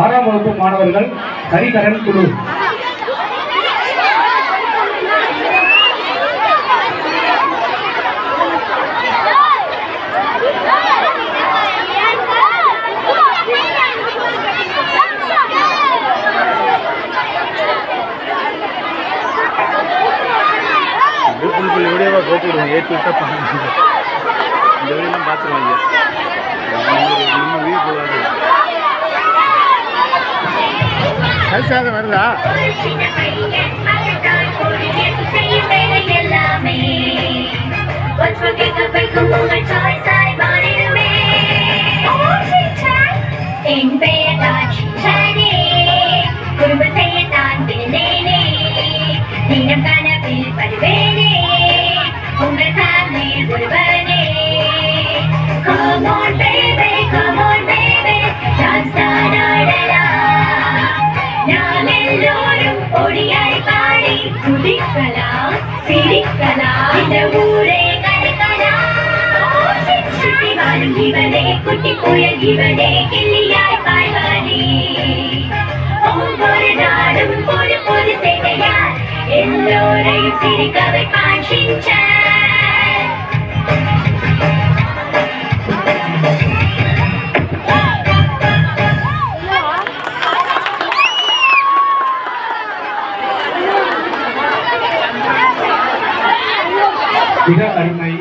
வகுப்பு மாணவர்கள் ஹரிகரன் குழு. அப்படியே புல் புல் வீடியோவாக போட்டு விடுவோம் ஏற்றி விட்டா இந்த வீடியோலாம் பார்த்துருவாங்க. Oh, chit-chat. என் பெயர் தான் சிச்சானே. குறும்பு செய்யத்தான் பிறந்தேனே. தினம் கனவில் வருவேனே. குதிக்கலாம் சிரிக்கலாம் இந்த ஊரே கலக்கலாம் சுற்றி வாழும் இவனே குட்டி புயல் இவனே கிள்ளியாய் பாய்வானே ஒவ்வொரு நாடும் ஒரு பொது செய்தையார் எல்லோரையும் சிரிக்க வைப்பான் சின்சான் Tiga kali main.